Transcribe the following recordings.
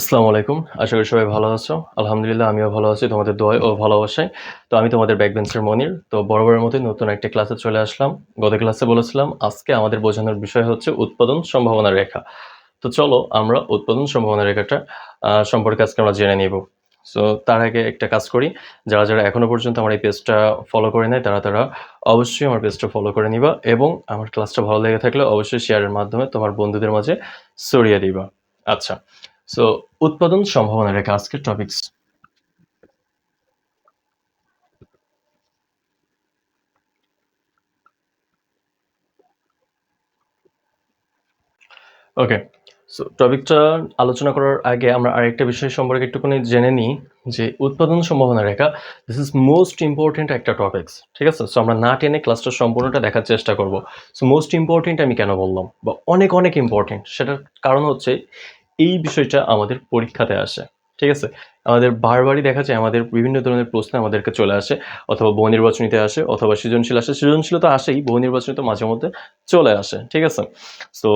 আসসালামু আলাইকুম। আশা করি সবাই ভালো আছো। আলহামদুলিল্লাহ, আমিও ভালো আছি তোমাদের দোয়ায় ও ভালোবাসায়। তো আমি তোমাদের ব্যাকবেঞ্চের মনির। তো বড় বরাবরের মতোই নতুন একটা ক্লাসে চলে আসলাম। গত ক্লাসে বলেছিলাম, আজকে আমাদের বোঝানোর বিষয় হচ্ছে উৎপাদন সম্ভাবনা রেখা। তো চলো আমরা উৎপাদন সম্ভাবনা রেখাটা সম্পর্কে আজকে আমরা জেনে নিব। সো তার আগে একটা কাজ করি। যারা যারা এখনও পর্যন্ত আমার এই পেজটা ফলো করে নেয় তারা তারা অবশ্যই আমার পেজটা ফলো করে নিবা এবং আমার ক্লাসটা ভালো লেগে থাকলে অবশ্যই শেয়ারের মাধ্যমে তোমার বন্ধুদের মাঝে ছড়িয়ে দিবা। আচ্ছা সো উৎপাদন সম্ভাবনা রেখা আজকের টপিকস ওকে সো টপিকটা আলোচনা করার আগে আমরা আরেকটা বিষয় সম্পর্কে একটুখানি জেনে নিই, যে উৎপাদন সম্ভাবনা রেখা দিস ইজ মোস্ট ইম্পর্টেন্ট একটা টপিকস ঠিক আছে? সো আমরা না টেনে ক্লাসটা সম্পূর্ণটা দেখার চেষ্টা করব। সো মোস্ট ইম্পর্টেন্ট আমি কেন বললাম? বা অনেক অনেক ইম্পর্টেন্ট সেটার কারণ হচ্ছে এই বিষয়টা আমাদের পরীক্ষাতে আসে, ঠিক আছে? আমাদের বারবারই দেখা যায় আমাদের বিভিন্ন ধরনের প্রশ্ন আমাদেরকে চলে আসে, অথবা বহু নির্বাচনীতে আসে, অথবা সৃজনশীল আসে। সৃজনশীল তো আসেই, বহু নির্বাচনীতে মাঝে মধ্যে চলে আসে, ঠিক আছে? সো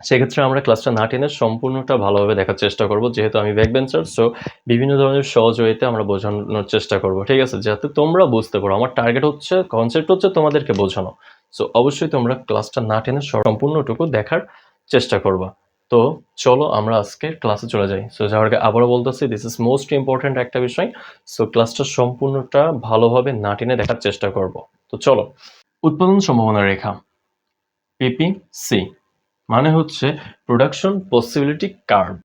সেক্ষেত্রে আমরা ক্লাসটা না টেনে সম্পূর্ণটা ভালোভাবে দেখার চেষ্টা করব, যেহেতু আমি ব্যাক বেঞ্চার সো বিভিন্ন ধরনের সহজ ওয়েতে আমরা বোঝানোর চেষ্টা করব, ঠিক আছে? যাতে তোমরা বুঝতে পারো, আমার টার্গেট হচ্ছে কনসেপ্ট হচ্ছে তোমাদেরকে বোঝানো। সো অবশ্যই তোমরা ক্লাসটা না টেনে সম্পূর্ণটুকু দেখার চেষ্টা করবা। তো চলো আমরা আজকে ক্লাসে চলে যাই। সো যাওয়ার আগে আবারও বলতেছি দিস ইজ মোস্ট ইম্পর্ট্যান্ট একটা বিষয়। সো ক্লাসটা সম্পূর্ণটা ভালোভাবে না টেনে দেখার চেষ্টা করব। তো চলো, উৎপাদন সম্ভাবনা রেখা পিপিসি মানে হচ্ছে production possibility curve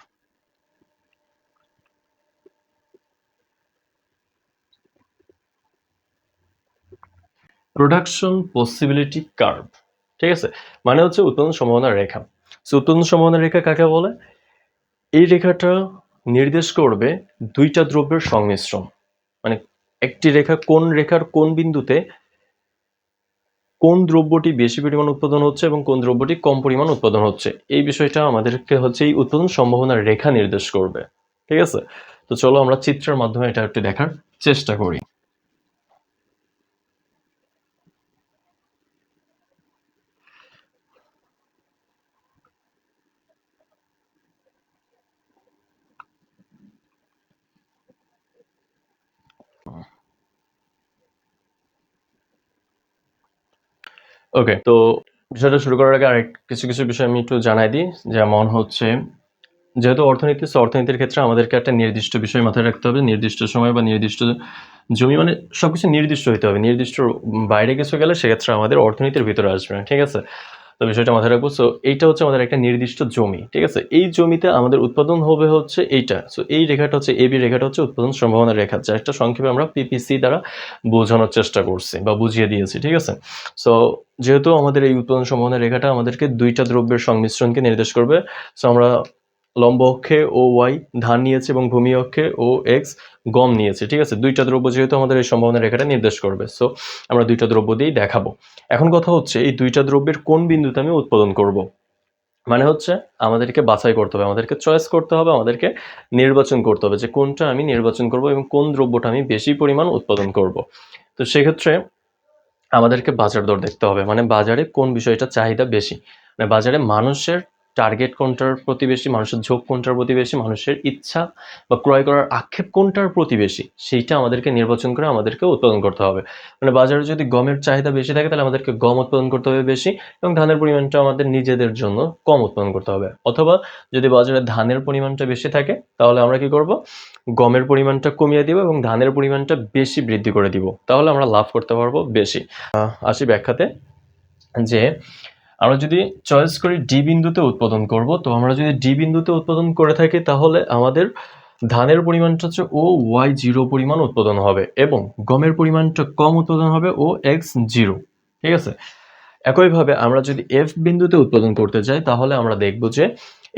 production possibility curve ঠিক আছে? মানে হচ্ছে উৎপাদন সম্ভাবনা রেখা। সো উৎপাদন সম্ভাবনার রেখা কাকে বলে? এই রেখাটা নির্দেশ করবে দুইটা দ্রব্যের সংমিশ্রণ। মানে একটি রেখা কোন রেখার কোন বিন্দুতে কোন দ্রব্যটি বেশি পরিমাণ উৎপাদন হচ্ছে এবং কোন দ্রব্যটি কম পরিমাণ উৎপাদন হচ্ছে। এই বিষয়টা আমাদেরকে হচ্ছে এই উৎপাদন সম্ভাবনার রেখা নির্দেশ করবে। ঠিক আছে? তো চলো আমরা চিত্রের মাধ্যমে এটা একটু দেখার চেষ্টা করি। ওকে তো বিষয়টা শুরু করার আগে আরেক কিছু কিছু বিষয় আমি একটু জানাই দিই। যেমন হচ্ছে, যেহেতু অর্থনীতি অর্থনীতির ক্ষেত্রে আমাদেরকে একটা নির্দিষ্ট বিষয় মাথায় রাখতে হবে। নির্দিষ্ট সময় বা নির্দিষ্ট জমি মানে সবকিছু নির্দিষ্ট হতে হবে। নির্দিষ্ট বাইরে কিছু গেলে সেক্ষেত্রে আমাদের অর্থনীতির ভিতরে আসবে না, ঠিক আছে? তো বিষয়টা মাথায় রাখব। সো এইটা হচ্ছে আমাদের একটা নির্দিষ্ট জমি, ঠিক আছে? এই জমিতে আমাদের উৎপাদন হবে হচ্ছে এইটা। সো এই রেখাটা হচ্ছে এবি রেখাটা হচ্ছে উৎপাদন সম্ভাবনা রেখা, যা একটা সংক্ষেপে আমরা পিপিসি দ্বারা বোঝানোর চেষ্টা করছি বা বুঝিয়ে দিয়েছি, ঠিক আছে? সো যেহেতু আমাদের এই উৎপাদন সম্ভাবনা রেখাটা আমাদেরকে দুইটা দ্রব্যের সংমিশ্রণকে নির্দেশ করবে সো আমরা লম্ব অক্ষে ও ওয়াই ধান নিয়েছে এবং ভূমি অক্ষে ও এক্স গম নিয়েছে, ঠিক আছে? দুইটা দ্রব্য যেহেতু আমাদের এই সম্ভাবনা রেখাটা নির্দেশ করবে সো আমরা দুইটা দ্রব্য দিয়েই দেখাবো। এখন কথা হচ্ছে, এই দুইটা দ্রব্যের কোন বিন্দুতে আমি উৎপাদন করব? মানে হচ্ছে, আমাদেরকে বাছাই করতে হবে, আমাদেরকে চয়েস করতে হবে, আমাদেরকে নির্বাচন করতে হবে যে কোনটা আমি নির্বাচন করব এবং কোন দ্রব্যটা আমি বেশি পরিমাণ উৎপাদন করব। তো সেক্ষেত্রে আমাদেরকে বাজার দর দেখতে হবে মানে বাজারে কোন বিষয়টা চাহিদা বেশি? মানে বাজারে মানুষের টার্গেট কোনটার প্রতি বেশি মানুষের ঝোঁক কোনটার প্রতি বেশি মানুষের ইচ্ছা বা ক্রয় করার আক্ষেপ কোনটার প্রতি বেশি সেইটা আমাদেরকে নির্বাচন করে আমাদেরকে উৎপাদন করতে হবে। মানে বাজারে যদি গমের চাহিদা বেশি থাকে, তাহলে আমাদেরকে গম উৎপাদন করতে হবে বেশি এবং ধানের পরিমাণটা আমাদের নিজেদের জন্য কম উৎপাদন করতে হবে। অথবা যদি বাজারে ধানের পরিমাণটা বেশি থাকে, তাহলে আমরা কি করব? গমের পরিমাণটা কমিয়ে দিব এবং ধানের পরিমাণটা বেশি বৃদ্ধি করে দিব। তাহলে আমরা লাভ করতে পারব বেশি। আসি ব্যাখ্যাতে যে আমরা যদি চয়েস করি ডি বিন্দুতে উৎপাদন করব, তো আমরা যদি ডি বিন্দুতে উৎপাদন করে থাকি, তাহলে আমাদের ধানের পরিমাণটা হচ্ছে ও ওয়াই জিরো পরিমাণ উৎপাদন হবে এবং গমের পরিমাণটা কম উৎপাদন হবে ও এক্স জিরো ঠিক আছে? একইভাবে আমরা যদি এফ বিন্দুতে উৎপাদন করতে যাই, তাহলে আমরা দেখব যে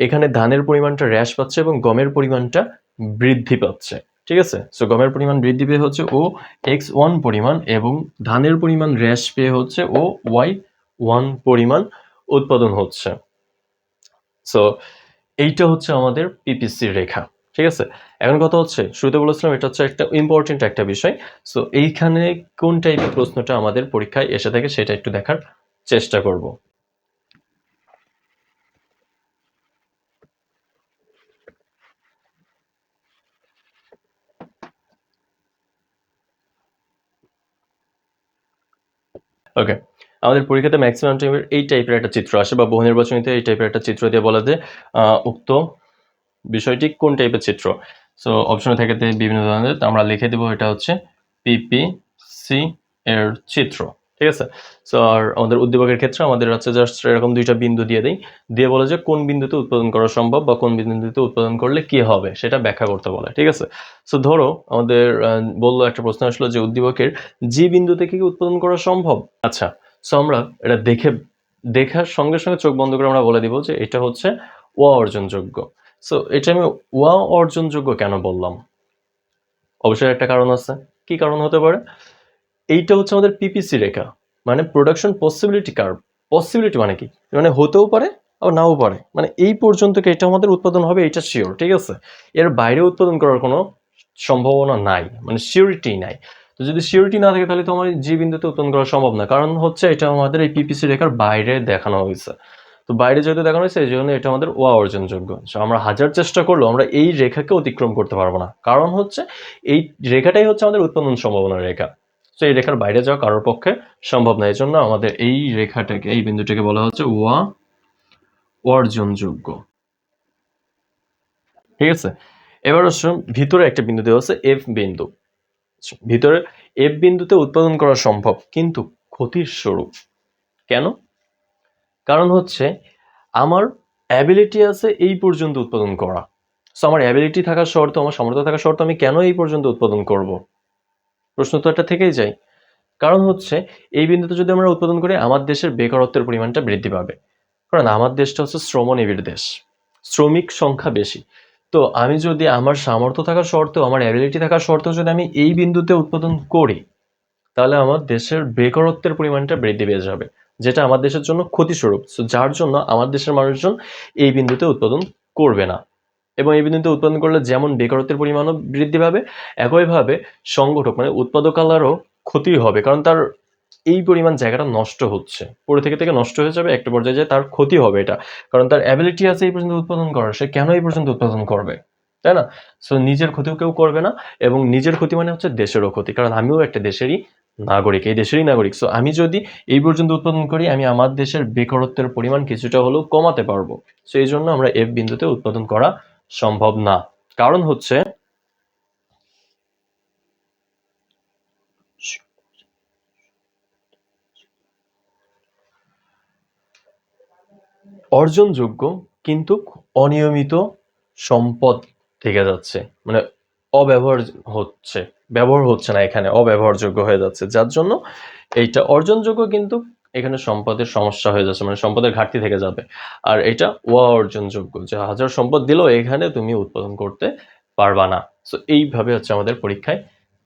এখানে ধানের পরিমাণটা হ্রাস পাচ্ছে এবং গমের পরিমাণটা বৃদ্ধি পাচ্ছে, ঠিক আছে? সো গমের পরিমাণ বৃদ্ধি পেয়ে হচ্ছে ও এক্স ওয়ান পরিমাণ এবং ধানের পরিমাণ হ্রাস পেয়ে হচ্ছে ও ওয়াই ওয়ান পরিমাণ উৎপাদন হচ্ছে। সো এইটা হচ্ছে আমাদের পিপিসি রেখা, ঠিক আছে? এখন কথা হচ্ছে, শুরুতে বলেছিলাম এটা হচ্ছে একটা ইম্পর্টেন্ট একটা বিষয়। সো এইখানে কোন টাইপের প্রশ্নটা আমাদের পরীক্ষায় এসে থাকে সেটা একটু দেখার চেষ্টা করব। ওকে আমাদের পরীক্ষাতে ম্যাক্সিমাম টাইমের এই টাইপের একটা চিত্র আসে বা বহু নির্বাচনীতে এই টাইপের একটা চিত্র দিয়ে বলা যে উক্ত বিষয়টি কোন টাইপের চিত্র? সো অপশনে থাকে বিভিন্ন ধরনের, তো আমরা লিখে দিব এটা হচ্ছে পিপিসি এর চিত্র, ঠিক আছে? সো আর আমাদের উদ্দীপকের ক্ষেত্রে আমাদের হচ্ছে জাস্ট এরকম দুইটা বিন্দু দিয়ে দেই, দিয়ে বলে যে কোন বিন্দুতে উৎপাদন করা সম্ভব বা কোন বিন্দুতে উৎপাদন করলে কি হবে, সেটা ব্যাখ্যা করতে বলে, ঠিক আছে? সো ধরো আমাদের বলল একটা প্রশ্ন আসলো যে উদ্দীপকের জি বিন্দু থেকে কি উৎপাদন করা সম্ভব? আচ্ছা সো আমরা এটা দেখে, দেখার সঙ্গে সঙ্গে চোখ বন্ধ করে আমরা বলে দিব যে এটা হচ্ছে ওয়া অর্জনযোগ্য। সো এটা আমি ওয়া অর্জনযোগ্য কেন বললাম? অবশ্যই একটা কারণ আছে। কি কারণ হতে পারে? এইটা হচ্ছে আমাদের পিপিসি রেখা। মানে প্রোডাকশন পসিবিলিটি কার্ভ পসিবিলিটি মানে কি? মানে হতেও পারে, আবার নাও পারে। মানে এই পর্যন্ত এটা আমাদের উৎপাদন হবে? এটা শিওর ঠিক আছে? এর বাইরে উৎপাদন করার কোনো সম্ভাবনা নাই। মানে সিওরিটি নাই। তো যদি সিওরিটি না থাকে, তাহলে তো আমার জি বিন্দুতে উৎপাদন করা সম্ভব না। কারণ হচ্ছে এটা আমাদের এই পিপিসি রেখার বাইরে দেখানো হয়েছে। তো বাইরে যেহেতু দেখানো হয়েছে এই জন্য এটা আমাদের ওয়া অর্জনযোগ্য। So আমরা হাজার চেষ্টা করলেও আমরা এই রেখাকে অতিক্রম করতে পারব না। কারণ হচ্ছে এই রেখাটাই হচ্ছে আমাদের উৎপাদন সম্ভাবনার রেখা। তো এই রেখার বাইরে যাওয়া কারোর পক্ষে সম্ভব না। এই জন্য আমাদের এই রেখাটাকে, এই বিন্দুটাকে বলা হচ্ছে ওয়া অর্জনযোগ্য। ঠিক আছে? এবার হচ্ছে ভিতরে একটা বিন্দু দেওয়া হচ্ছে এফ বিন্দু। ভিতরে এফ বিন্দুতে উৎপাদন করা সম্ভব, কিন্তু ক্ষতির স্বরূপ। কেন? কারণ হচ্ছে আমার অ্যাবিলিটি আছে এই পর্যন্ত উৎপাদন করা। সো আমার অ্যাবিলিটি থাকার শর্ত, আমার সামর্থ্য থাকার শর্ত আমি কেন এই পর্যন্ত উৎপাদন করব? প্রশ্ন তো একটা থেকেই যায়। কারণ হচ্ছে এই বিন্দুতে যদি আমরা উৎপাদন করি, আমার দেশের বেকারত্বের পরিমাণটা বৃদ্ধি পাবে। কারণ আমার দেশটা হচ্ছে শ্রমনিবিড় দেশ। শ্রমিক সংখ্যা বেশি। তো আমি যদি আমার সামর্থ্য থাকা শর্তেও, আমার অ্যাবিলিটি থাকা শর্তেও যদি আমি এই বিন্দুতে উৎপাদন করি, তাহলে আমার দেশের বেকারত্বের পরিমাণটা বৃদ্ধি পেয়ে যাবে, যেটা আমার দেশের জন্য ক্ষতিস্বরূপ। সো যার জন্য আমার দেশের মানুষজন এই বিন্দুতে উৎপাদন করবে না। এবং এই বিন্দুতে উৎপাদন করলে যেমন বেকারত্বের পরিমাণও বৃদ্ধি পাবে, একইভাবে সংগঠক মানে উৎপাদকালারও ক্ষতি হবে, কারণ তার এই পরিমাণ জায়গাটা নষ্ট হচ্ছে। পরে থেকে থেকে নষ্ট হয়ে যাবে, একটা পর্যায়ে যায় তার ক্ষতি হবে এটা। কারণ তার অ্যাবিলিটি আছে এই পর্যন্ত উৎপাদন করার, সে কেন এই পর্যন্ত উৎপাদন করবে? তাই না? সো নিজের ক্ষতিও কেউ করবে না এবং নিজের ক্ষতি মানে হচ্ছে দেশেরও ক্ষতি। কারণ আমিও একটা দেশেরই নাগরিক, এই দেশেরই নাগরিক। সো আমি যদি এই পর্যন্ত উৎপাদন করি, আমি আমার দেশের বেকারত্বের পরিমাণ কিছুটা হলেও কমাতে পারব। সো এই জন্য আমরা এফ বিন্দুতে উৎপাদন করা সম্ভব না। কারণ হচ্ছে অর্জনযোগ্য কিন্তু অনিয়মিত সম্পদ থেকে যাচ্ছে। মানে অব্যবহার হচ্ছে, ব্যবহার হচ্ছে না এখানে, অব্যবহারযোগ্য হয়ে যাচ্ছে। যার জন্য এইটা অর্জনযোগ্য কিন্তু এখানে সম্পদের সমস্যা হয়ে যাচ্ছে মানে সম্পদের ঘাটতি থেকে যাবে। আর এটা ওয়া অর্জনযোগ্য যে হাজার সম্পদ দিলেও এখানে তুমি উৎপাদন করতে পারবা না। সো এইভাবে হচ্ছে আমাদের পরীক্ষায়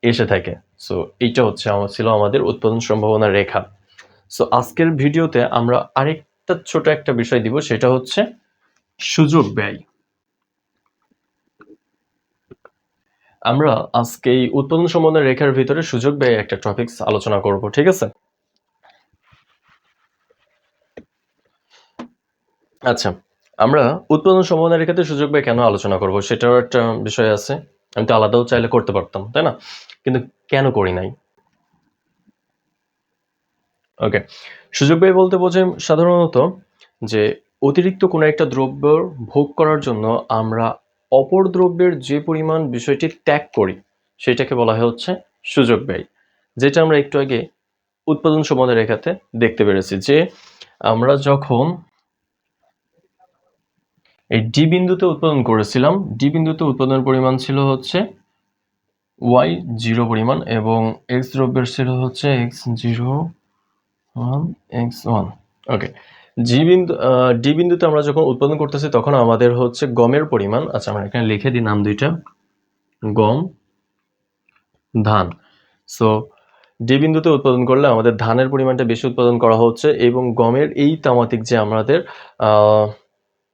এসে থাকে। সো এইটা হচ্ছে আমার, ছিল আমাদের উৎপাদন সম্ভাবনা রেখা। সো আজকের ভিডিওতে আমরা আরেকটা ছোট একটা বিষয় দিব, সেটা হচ্ছে সুযোগ ব্যয়। আমরা আজকে এই উৎপাদন সম্ভাবনা রেখার ভিতরে সুযোগ ব্যয় একটা টপিকস আলোচনা করব, ঠিক আছে? আচ্ছা আমরা উৎপাদন সম্ভাবনা রেখাতে সুযোগ ব্যয় কেন আলোচনা করব, সেটারও একটা বিষয় আছে। আমি তো আলাদাও চাইলে করতে পারতাম, তাই না? কিন্তু কেন করি নাই? ওকে সুযোগ ব্যয় বলতে বোঝে সাধারণত যে অতিরিক্ত কোনো একটা দ্রব্য ভোগ করার জন্য আমরা অপর দ্রব্যের যে পরিমাণ বিষয়টি ত্যাগ করি, সেটাকে বলা হচ্ছে সুযোগ ব্যয়, যেটা আমরা একটু আগে উৎপাদন সম্বন্ধে রেখাতে দেখতে পেরেছি যে আমরা যখন এই ডি বিন্দুতে উৎপাদন করেছিলাম ডি বিন্দুতে উৎপাদনের পরিমাণ ছিল হচ্ছে ওয়াই জিরো পরিমাণ এবং এক্স দ্রব্যের ছিল হচ্ছে X zero one X one okay G বিন্দু ডি বিন্দুতে আমরা যখন উৎপাদন করতেছি তখন আমাদের হচ্ছে গমের পরিমাণ আচ্ছা আমরা এখানে লিখে দিই নাম দুইটা, গম, ধান। সো ডি বিন্দুতে উৎপাদন করলে আমাদের ধানের পরিমাণটা বেশি উৎপাদন করা হচ্ছে এবং গমের এই তামাতিক যে আমাদের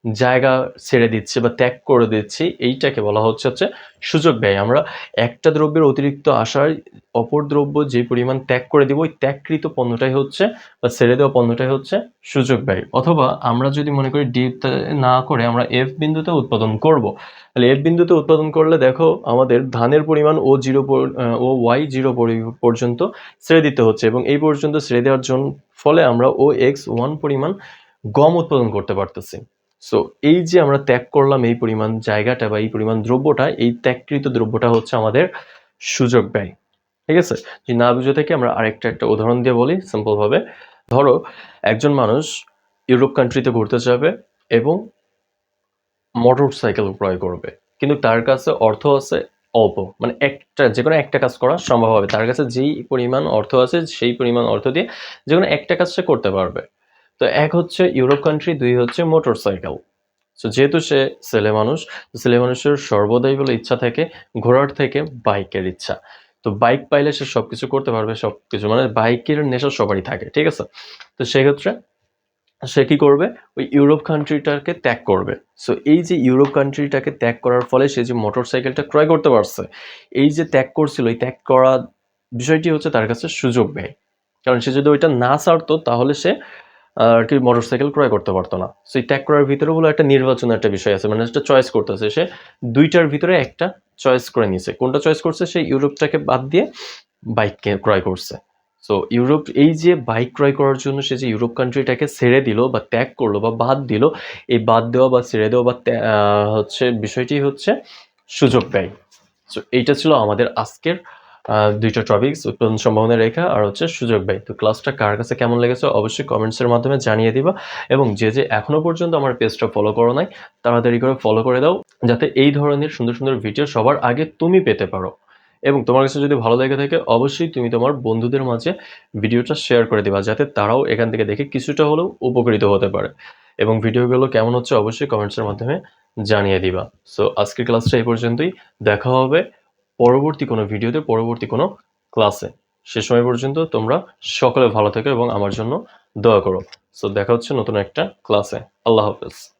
জায়গা ছেড়ে দিচ্ছি বা ত্যাগ করে দিচ্ছি, এইটাকে বলা হচ্ছে হচ্ছে সুযোগ ব্যয়। আমরা একটা দ্রব্যের অতিরিক্ত আসায় অপর দ্রব্য যে পরিমাণ ত্যাগ করে দিব, ওই ত্যাগকৃত পণ্যটাই হচ্ছে বা ছেড়ে দেওয়া পণ্যটাই হচ্ছে সুযোগ ব্যয়। অথবা আমরা যদি মনে করি ডি না করে আমরা এফ বিন্দুতে উৎপাদন করব। তাহলে এফ বিন্দুতে উৎপাদন করলে দেখো আমাদের ধানের পরিমাণ ও জিরো ও ওয়াই জিরো পর্যন্ত ছেড়ে দিতে হচ্ছে এবং এই পর্যন্ত ছেড়ে দেওয়ার জন্য ফলে আমরা ও এক্স ওয়ান পরিমাণ গম উৎপাদন করতে পারতেছি। সো এই যে আমরা ত্যাগ করলাম এই পরিমাণ জায়গাটা বা এই পরিমাণ দ্রব্যটা, এই ত্যাগকৃত দ্রব্যটা হচ্ছে আমাদের সুযোগ ব্যয়। ঠিক আছে? যদি না বুঝে থেকে, আমরা আরেকটা একটা উদাহরণ দিয়ে বলি সিম্পলভাবে। ধরো, একজন মানুষ ইউরোপ কান্ট্রিতে ঘুরতে যাবে এবং মোটর সাইকেল ক্রয় করবে। কিন্তু তার কাছে অর্থ আছে অল্প। মানে একটা যে কোনো একটা কাজ করা সম্ভব হবে। তার কাছে যেই পরিমাণ অর্থ আছে, সেই পরিমাণ অর্থ দিয়ে যে কোনো একটা কাজ সে করতে পারবে। তো এক হচ্ছে ইউরোপ কান্ট্রি দুই হচ্ছে মোটর সাইকেল সো যেহেতু সে ছেলে মানুষ ছেলে মানুষের সর্বদাই বলে ইচ্ছা থাকে ঘোড়ার থেকে বাইকের ইচ্ছা। তো বাইক পাইলে সে সব কিছু করতে পারবে সব কিছু মানে বাইকের নেশা সবারই থাকে, ঠিক আছে? তো সেক্ষেত্রে সে কি করবে? ওই ইউরোপ কান্ট্রিটাকে ত্যাগ করবে। সো এই যে ইউরোপ কান্ট্রিটাকে ত্যাগ করার ফলে সে যে মোটর সাইকেলটা ক্রয় করতে পারছে, এই যে ত্যাগ করছিল, এই ত্যাগ করা বিষয়টি হচ্ছে তার কাছে সুযোগ ব্যয় কারণ সে যদি ওইটা না ছাড়তো, তাহলে সে আর কি মোটর সাইকেল ক্রয় করতে পারতো না। সো এই ত্যাগ করার ভিতরে বলে একটা নির্বাচনের একটা বিষয় আছে। মানে একটা চয়েস করতেছে, সে দুইটার ভিতরে একটা চয়েস করে নিয়েছে কোনটা চয়েস করছে, সে ইউরোপটাকে বাদ দিয়ে বাইককে ক্রয় করছে। সো ইউরোপ, এই যে বাইক ক্রয় করার জন্য সে যে ইউরোপ কান্ট্রিটাকে ছেড়ে দিল বা ত্যাগ করল বা বাদ দিল, এই বাদ দেওয়া বা ছেড়ে দেওয়া বা হচ্ছে বিষয়টি হচ্ছে সুযোগ ব্যয়। সো এইটা ছিল আমাদের আজকের দুইটা টপিকস উৎপাদন সম্ভাবনা রেখা আর হচ্ছে সুযোগ ব্যয়। তো ক্লাসটা কার কাছে কেমন লেগেছে অবশ্যই কমেন্টসের মাধ্যমে জানিয়ে দিবা। এবং যে যে এখনও পর্যন্ত আমার পেজটা ফলো করো নাই, তাড়াতাড়ি করে ফলো করে দাও, যাতে এই ধরনের সুন্দর সুন্দর ভিডিও সবার আগে তুমি পেতে পারো। এবং তোমার কাছে যদি ভালো লেগে থাকে, অবশ্যই তুমি তোমার বন্ধুদের মাঝে ভিডিওটা শেয়ার করে দিবা, যাতে তারাও এখান থেকে দেখে কিছুটা হলেও উপকৃত হতে পারে। এবং ভিডিওগুলো কেমন হচ্ছে, অবশ্যই কমেন্টসের মাধ্যমে জানিয়ে দিবা। সো আজকের ক্লাসটা এই পর্যন্তই। দেখা হবে পরবর্তী কোনো ভিডিওতে, পরবর্তী কোনো ক্লাসে। সে সময় পর্যন্ত তোমরা সকলে ভালো থেকো এবং আমার জন্য দয়া করো। সো দেখা হচ্ছে নতুন একটা ক্লাসে। আল্লাহ হাফেজ।